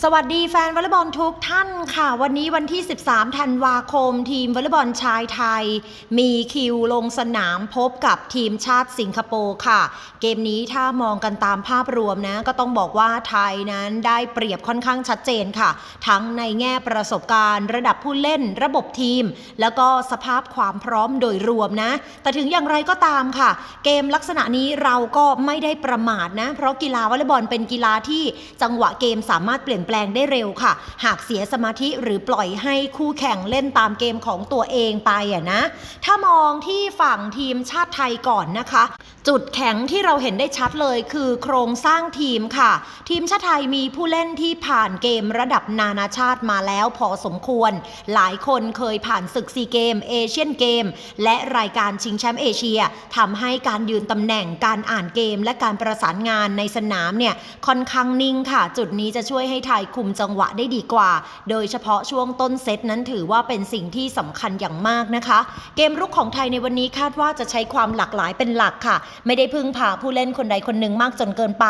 สวัสดีแฟนวอลเลย์บอลทุกท่านค่ะ วันนี้วันที่ 13 ธันวาคม ทีมวอลเลย์บอลชายไทย มีคิวลงสนามพบกับทีมชาติสิงคโปร์ค่ะ เกมนี้ถ้ามองกันตามภาพรวมนะก็ต้องบอกว่าไทยนั้นได้เปรียบค่อนข้างชัดเจนค่ะ ทั้งในแง่ประสบการณ์ ระดับผู้เล่นระบบทีม แล้วก็สภาพความพร้อมโดยรวมนะ แต่ถึงอย่างไรก็ตามค่ะ เกมลักษณะนี้เราก็ไม่ได้ประมาทนะ เพราะกีฬาวอลเลย์บอลเป็นกีฬาที่จังหวะเกมสามารถเปลี่ยนแปลงได้เร็วค่ะ หากเสียสมาธิหรือปล่อยให้คู่แข่งเล่นตามเกมของตัวเองไปอะนะ ถ้ามองที่ฝั่งทีมชาติไทยก่อนนะคะ จุดแข็งที่เราเห็นได้ชัดเลยคือโครงสร้างทีมค่ะ ทีมชาติไทยมีผู้เล่นที่ผ่านเกมระดับนานาชาติมาแล้วพอสมควร หลายคนเคยผ่านศึกซีเกม เอเชียนเกม และรายการชิงแชมป์เอเชียทำให้การยืนตำแหน่งการอ่านเกม และการประสานงานในสนามเนี่ยค่อนข้างนิ่งค่ะ จุดนี้จะช่วยให้ไทยคุมจังหวะได้ดีกว่า โดยเฉพาะช่วงต้นเซตนั้นถือว่าเป็นสิ่งที่สำคัญอย่างมากนะคะ เกมรุกของไทยในวันนี้คาดว่าจะใช้ความหลากหลายเป็นหลักค่ะ ไม่ได้พึ่งพาผู้เล่นคนใดคนหนึ่งมากจนเกินไป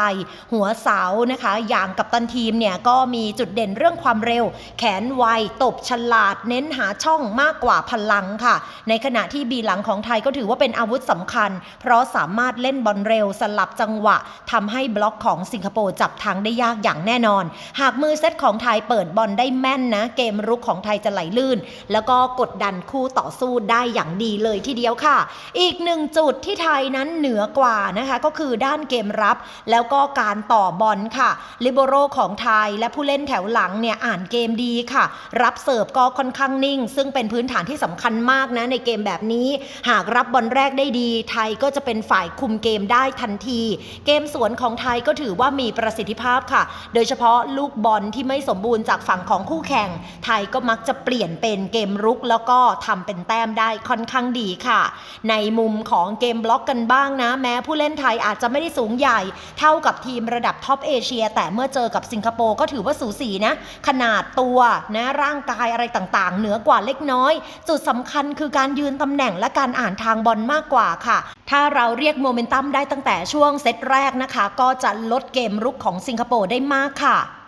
หัวเสานะคะ อย่างกับตันทีมเนี่ยก็มีจุดเด่นเรื่องความเร็ว แขนไวตบฉลาด เน้นหาช่องมากกว่าพลังค่ะ ในขณะที่บีหลังของไทยก็ถือว่าเป็นอาวุธสำคัญ เพราะสามารถเล่นบอลเร็วสลับจังหวะทำให้บล็อกของสิงคโปร์จับทางได้ยากอย่างแน่นอน หากมือเซตของไทยเปิดบอลได้แม่นนะ เกมรุกของไทยจะไหลลื่น แล้วก็กดดันคู่ต่อสู้ได้อย่างดีเลยทีเดียวค่ะ อีกหนึ่งจุดที่ไทยนั้นเหนือกว่านะคะก็คือด้านเกมรับ แล้วก็การต่อบอลค่ะลิเบโรของไทยและผู้เล่นแถวหลังเนี่ยอ่านเกมดีค่ะ รับเสิร์ฟก็ค่อนข้างนิ่ง ซึ่งเป็นพื้นฐานที่สำคัญมากนะในเกมแบบนี้ หากรับบอลแรกได้ดี ไทยก็จะเป็นฝ่ายคุมเกมได้ทันที เกมสวนของไทยก็ถือว่ามีประสิทธิภาพค่ะ โดยเฉพาะลูกบอลที่ไม่สมบูรณ์จากฝั่งของคู่แข่ง ไทยก็มักจะเปลี่ยนเป็นเกมรุกแล้วก็ทำเป็นแต้มได้ค่อนข้างดีค่ะ ในมุมของเกมบล็อกกันบ้างนะ แม้ผู้เล่นไทยอาจจะไม่ได้สูงใหญ่ เท่ากับทีมระดับท็อปเอเชีย แต่เมื่อเจอกับสิงคโปร์ก็ถือว่าสูสีนะ ขนาดตัวนะร่างกายอะไรต่างๆ เหนือกว่าเล็กน้อย จุดสำคัญคือการยืนตำแหน่งและการอ่านทางบอลมากกว่าค่ะถ้าเราเรียกโมเมนตัมได้ตั้งแต่ช่วงเซตแรกนะคะ ก็จะลดเกมรุกของสิงคโปร์ได้มากค่ะ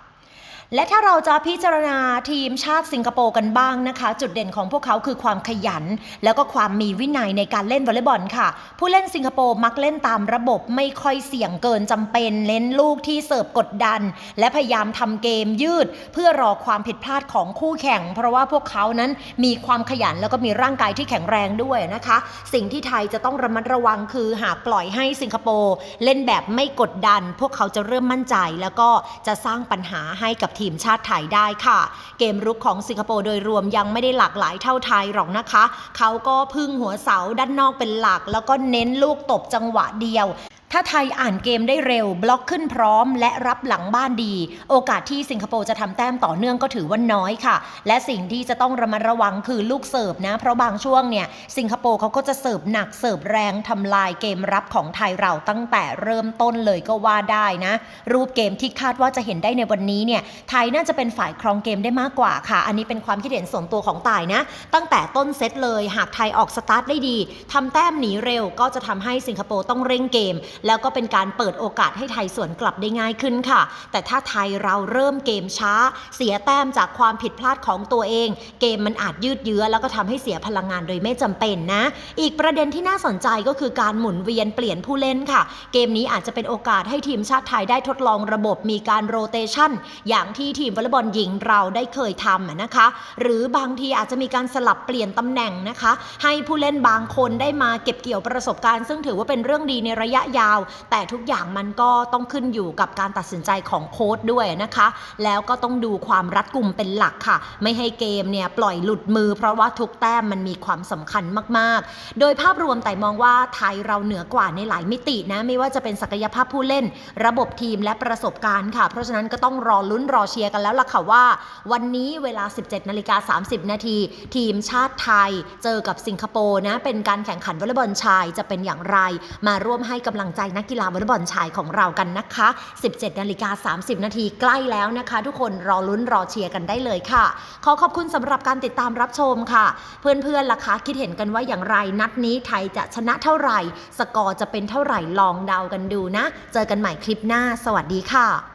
และถ้าเราจะพิจารณาทีมชาติสิงคโปร์กันบ้างนะคะ จุดเด่นของพวกเขาคือความขยัน แล้วก็ความมีวินัยในการเล่นวอลเลย์บอลค่ะ ผู้เล่นสิงคโปร์มักเล่นตามระบบไม่ค่อยเสี่ยงเกินจำเป็นเล่นลูกที่เสิร์ฟกดดัน และพยายามทำเกมยืด เพื่อรอความผิดพลาดของคู่แข่ง เพราะว่าพวกเขานั้นมีความขยันแล้วก็มีร่างกายที่แข็งแรงด้วยนะคะ สิ่งที่ไทยจะต้องระมัดระวังคือหากปล่อยให้สิงคโปร์เล่นแบบไม่กดดัน พวกเขาจะเริ่มมั่นใจ แล้วก็จะสร้างปัญหาให้กับทีมชาติไทยได้ค่ะ เกมรุกของสิงคโปร์โดยรวมยังไม่ได้หลากหลายเท่าไทยหรอกนะคะ เขาก็พึ่งหัวเสาด้านนอกเป็นหลัก แล้วก็เน้นลูกตบจังหวะเดียว ถ้าไทยอ่านเกมได้เร็ว บล็อกขึ้นพร้อม และรับหลังบ้านดี โอกาสที่สิงคโปร์จะทำแต้มต่อเนื่องก็ถือว่าน้อยค่ะ และสิ่งที่จะต้องระมัดระวังคือลูกเสิร์ฟนะ เพราะบางช่วงเนี่ยสิงคโปร์เขาก็จะเสิร์ฟหนักเสิร์ฟแรงทำลายเกมรับของไทยเราตั้งแต่เริ่มต้นเลยก็ว่าได้นะ รูปเกมที่คาดว่าจะเห็นได้ในวันนี้เนี่ยไทยน่าจะเป็นฝ่ายครองเกมได้มากกว่าค่ะ อันนี้เป็นความคิดเห็นส่วนตัวของต่ายนะ ตั้งแต่ต้นเซตเลยหากไทยออกสตาร์ทได้ดีทำแต้มหนีเร็วก็จะทำให้สิงคโปร์ต้องเร่งเกมแล้วก็เป็นการเปิดโอกาสให้ไทยสวนกลับได้ง่ายขึ้นค่ะ แต่ถ้าไทยเราเริ่มเกมช้า เสียแต้มจากความผิดพลาดของตัวเอง เกมมันอาจยืดเยื้อแล้วก็ทำให้เสียพลังงานโดยไม่จำเป็นนะ อีกประเด็นที่น่าสนใจก็คือการหมุนเวียนเปลี่ยนผู้เล่นค่ะ เกมนี้อาจจะเป็นโอกาสให้ทีมชาติไทยได้ทดลองระบบมีการโรเตชันอย่างที่ทีมวอลเลย์บอลหญิงเราได้เคยทำนะคะ หรือบางทีอาจจะมีการสลับเปลี่ยนตำแหน่งนะคะ ให้ผู้เล่นบางคนได้มาเก็บเกี่ยวประสบการณ์ ซึ่งถือว่าเป็นเรื่องดีในระยะยาวแต่ทุกอย่างมันก็ต้องขึ้นอยู่กับการตัดสินใจของโค้ชด้วยนะคะ แล้วก็ต้องดูความรัดกุมเป็นหลักค่ะ ไม่ให้เกมเนี่ยปล่อยหลุดมือ เพราะว่าทุกแต้มมันมีความสำคัญมากๆ โดยภาพรวมแต่มองว่าไทยเราเหนือกว่าในหลายมิตินะ ไม่ว่าจะเป็นศักยภาพผู้เล่น ระบบทีมและประสบการณ์ค่ะ เพราะฉะนั้นก็ต้องรอลุ้นรอเชียร์กันแล้วล่ะค่ะว่า วันนี้เวลา 17นาฬิกา30 นาที ทีมชาติไทย เจอกับสิงคโปร์นะเป็นการแข่งขันวอลเลย์บอลชายจะเป็นอย่างไร มาร่วมให้กำลังใจนักกีฬาวอลเลย์บอลชายของเรากันนะคะ 17นาฬิกา30 นาทีใกล้แล้วนะคะ ทุกคนรอลุ้นรอเชียร์กันได้เลยค่ะ ขอขอบคุณสำหรับการติดตามรับชมค่ะ เพื่อนๆล่ะคะคิดเห็นกันว่าอย่างไรนัดนี้ไทยจะชนะเท่าไหร่ สกอร์จะเป็นเท่าไหร่ลองเดากันดูนะ เจอกันใหม่คลิปหน้า สวัสดีค่ะ